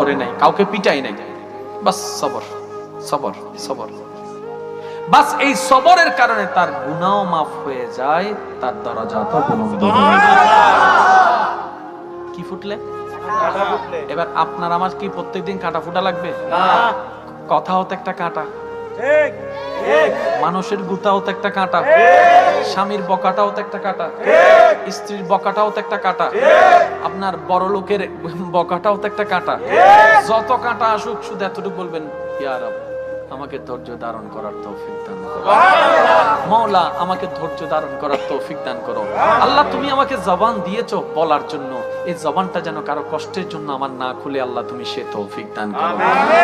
করে নাই কাউকে পিটাই নাই। বাস সবর সবর সবর। বাস এই সবরের কারণে তার গুনাও মাফ হয়ে যায় তার দরজা তো বুলন্দ যায়। কি ফুটলে? এবার আপনার আমার কি প্রত্যেকদিন কাটা ফুটা লাগবে? কথা হতো একটা কাঁটা। মানুষের গুতাও তো একটা কাঁটা। স্বামীর বকাটাও তো একটা কাঁটা। স্ত্রীর বকাটাও তো একটা কাঁটা। আপনার বড় লোকের বকাটাও তো একটা কাঁটা। যত কাঁটা আসুক, শুধু এতটুকু বলবেন ইয়ার রব। আমাকে ধৈর্য ধারণ করার তৌফিক দান করো। মৌলা আমাকে ধৈর্য ধারণ করার তৌফিক দান করো। আল্লাহ তুমি আমাকে জবান দিয়েছ বলার জন্য। এই জবানটা যেন কারও কষ্টের জন্য আমার না খুলে আল্লাহ তুমি সে তৌফিক দান করো।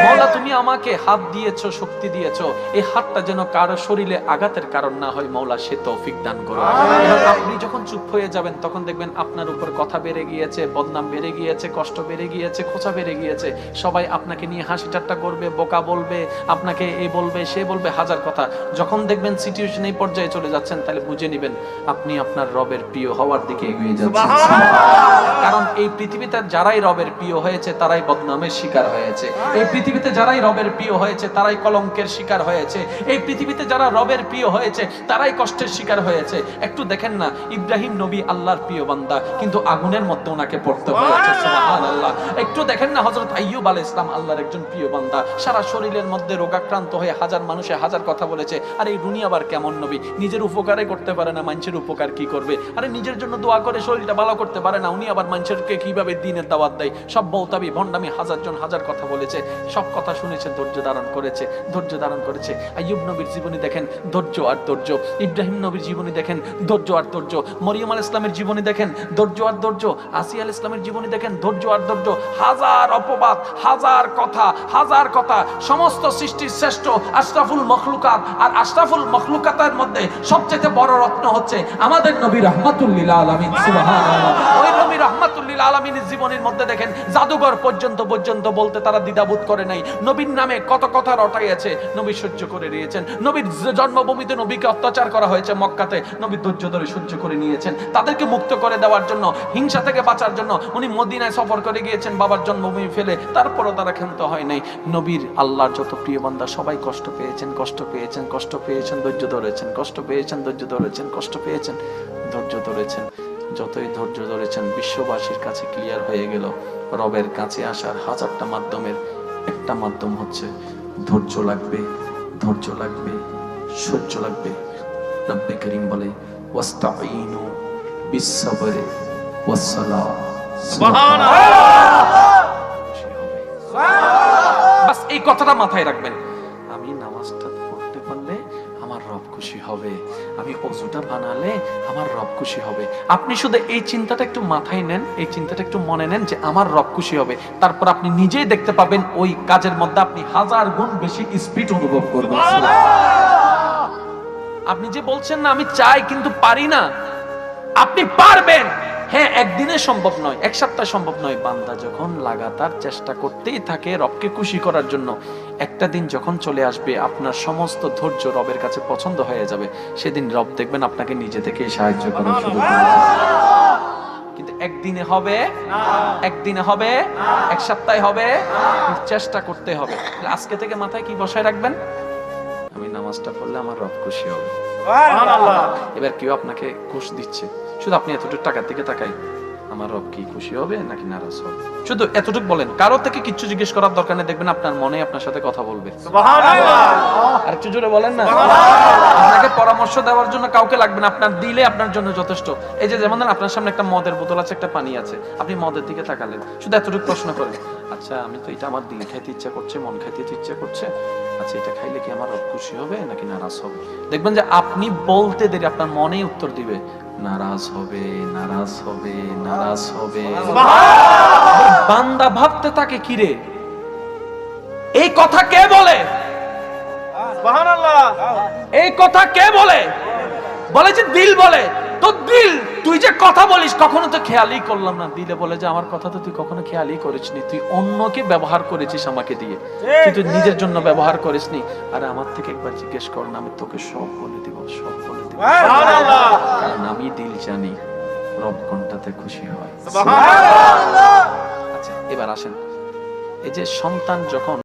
মৌলা তুমি আমাকে হাত দিয়েছ শক্তি দিয়েছ। এই হাতটা যেন কারও শরীরে আঘাতের কারণ না হয় মৌলা সে তৌফিক দান করো। আপনি যখন চুপ হয়ে যাবেন তখন দেখবেন আপনার উপর কথা বেড়ে গিয়েছে বদনাম বেড়ে গিয়েছে কষ্ট বেড়ে গিয়েছে খোঁচা বেড়ে গিয়েছে। সবাই আপনাকে নিয়ে হাসি ঠাট্টা করবে বোকা বলবে আপনাকে এই বলবে সে বলবে হাজার কথা। যখন দেখবেন সিচুয়েশন এই পর্যায়ে চলে যাচ্ছেন তাহলে বুঝে নেবেন আপনি আপনার রবের প্রিয় হওয়ার দিকে এগিয়ে যাচ্ছেন। কারণ এই পৃথিবীতে যারাই রবের প্রিয় হয়েছে তারাই বদনামের শিকার হয়েছে। এই পৃথিবীতে যারাই রবের প্রিয় হয়েছে তারাই কলঙ্কের শিকার হয়েছে। এই পৃথিবীতে যারা রবের প্রিয় হয়েছে তারাই কষ্টের শিকার হয়েছে। একটু দেখেন না ইব্রাহিম নবী আল্লাহর প্রিয় বান্দা কিন্তু আগুনের মধ্যে ওনাকে পড়তে হয়েছে সুবহানাল্লাহ। একটু দেখেন না হযরত আইয়ুব আলাইহিস সালাম আল্লাহর একজন প্রিয় বান্দা সারা শরীরের মধ্যে রোগাক্রান্ত হয়ে হাজার মানুষে হাজার কথা বলেছে, আর, এই দুনিয়া আবার কেমন নবী? নিজের উপকারে করতে পারে না, মানুষের উপকার কি করবে? আরে, নিজের জন্য দোয়া করে শরীরটা ভালো করতে পারে না, উনি আবার মানুষেরকে কীভাবে দিনের দাওয়াত দেয়? সব বৌতাবি ভণ্ডামি, হাজার জন হাজার কথা বলেছে, সব কথা শুনেছে, ধৈর্য ধারণ করেছে, ধৈর্য ধারণ করেছে। আইয়ুব নবীর জীবনী দেখেন, ধৈর্য আর ধৈর্য। ইব্রাহিম নবীর জীবনী দেখেন, ধৈর্য আর ধৈর্য। মরিয়ম আল ইসলামের জীবনী দেখেন, ধৈর্য আর ধৈর্য। আসিয়া আল ইসলামের জীবনী দেখেন, ধৈর্য আর ধৈর্য। হাজার অপবাদ, হাজার কথা হাজার কথা, সমস্ত সৃষ্টির শ্রেষ্ঠ আশরাফুল মখলুকাত। আর আশরাফুল মখলুকাতের মধ্যে সবচেয়ে বড় রত্ন হচ্ছে আমাদের নবী রহমাতুল্লিল আলামিন ওই নবী রহমাতুল্লিল আলামিনের জীবনের মধ্যে দেখেন, জাদুঘর পর্যন্ত পর্যন্ত বলতে তারা দ্বিধাবোধ করে নাই। নবীর নামে কত কথা রটাইয়াছে, নবী সহ্য করে নিয়েছেন। নবীর জন্মভূমিতে নবীকে অত্যাচার করা হয়েছে মক্কাতে, নবী ধৈর্য ধরে সহ্য করে নিয়েছেন। তাদেরকে মুক্ত করে দেওয়ার জন্য, হিংসা থেকে বাঁচার জন্য উনি মদিনায় সফর করে গিয়েছেন, বাবার জন্মভূমি ফেলে, তারপরও তারা ক্ষান্ত হয় নাই। নবীর আল্লাহর যত প্রিয় বান্দা, সবাই কষ্ট পেয়েছেন কষ্ট পেয়েছেন কষ্ট পেয়েছেন, ধৈর্য ধরেছেন, কষ্ট পেয়েছেন, ধৈর্য ধরেছেন, কষ্ট পেয়েছেন, ধৈর্য ধরেছেন। যতই ধৈর্য ধরেছেন বিশ্ববাসীর কাছে ক্লিয়ার হয়ে গেল রবের কাছে আসার হাজারটা মাধ্যমের একটা মাধ্যম হচ্ছে ধৈর্য লাগবে ধৈর্য লাগবে সহ্য লাগবে। রব্বে করিম বলে ওয়াস্তাইনু বিসসাবরে ওয়াসসালাহ। খুশি হবে। বাস এই কথাটা মাথায় রাখবেন। আমি নামাজটা পড়তে পারলে আমার রব খুশি হবে। আমি অজুটা বানালে আমার রব খুশি হবে। আপনি শুধু এই চিন্তাটা একটু মাথায় নেন এই চিন্তাটা একটু মনে নেন যে আমার রব খুশি হবে। তারপর আপনি নিজেই দেখতে পাবেন ওই কাজের মধ্যে আপনি হাজার গুণ বেশি স্পিড অনুভব করবেন। আপনি যে বলছেন না আমি চাই কিন্তু পারি না। আপনি পারবেন! হ্যাঁ একদিনে সম্ভব নয় এক সপ্তাহ সম্ভব নয়। বান্দা যখন লাগাতার চেষ্টা করতেই থাকে রবকে খুশি করার জন্য একটা দিন যখন চলে আসবে আপনার সমস্ত ধৈর্য রবের কাছে পছন্দ হয়ে যাবে। সেদিন রব দেখবেন আপনাকে নিজে থেকে সাহায্য করা শুরু করবে কিন্তু একদিনে হবে একদিনে হবে এক সপ্তাহে হবে চেষ্টা করতে হবে। আজকে থেকে মাথায় কি বসায় রাখবেন? আমি নামাজটা পড়লে আমার রব খুশি হবে। এবার কেউ আপনাকে ঘুষ দিচ্ছে। শুধু আপনি এতটুকু টাকার দিকে তাকাই আমার রব কি খুশি হবে নাকি নারাজ হবে? শুধু এতটুকু বলেন কারও থেকে কিচ্ছু জিজ্ঞেস করার দরকার নেই দেখবেন আপনার মনে আপনার সাথে কথা বলবে। আর একটু জোরে বলেন না? আপনাকে পরামর্শ দেওয়ার জন্য কাউকে লাগবে না আপনার দিলে আপনার জন্য যথেষ্ট। এই যে যেমন আপনার সামনে একটা মদের বোতল আছে একটা পানি আছে আপনি মদের দিকে তাকালেন শুধু এতটুকু প্রশ্ন করেন আচ্ছা আমি তো এটা আমার দিল খাইতে ইচ্ছা করছে মন খাইতে ইচ্ছা করছে আচ্ছা এটা খাইলে কি আমার রব খুশি হবে নাকি নারাজ হবে? দেখবেন যে আপনি বলতে দেরি আপনার মনেই উত্তর দিবে নারাজ হবে নারাজ হবে নারাজ হবে। বান্দা ভাবতে থাকে কিরে এই কথা কে বলে? এই কথা কে বলে? বলে যে দিল বলে। তো দিল তুই যে কথা বলিস কখনো তো খেয়ালই করলাম না। দিলে বলে যে আমার কথা তো তুই কখনো খেয়ালই করিসনি। তুই অন্যকে ব্যবহার করেছিস আমাকে দিয়ে। তুই তো নিজের জন্য ব্যবহার করিসনি। আর আমার থেকে একবার জিজ্ঞেস কর না আমি তোকে সব বলে দিব সব বলে দিব। আমি দিল জানি রব কোনটাতে খুশি হয়। আচ্ছা এবার আসেন। এই যে সন্তান যখন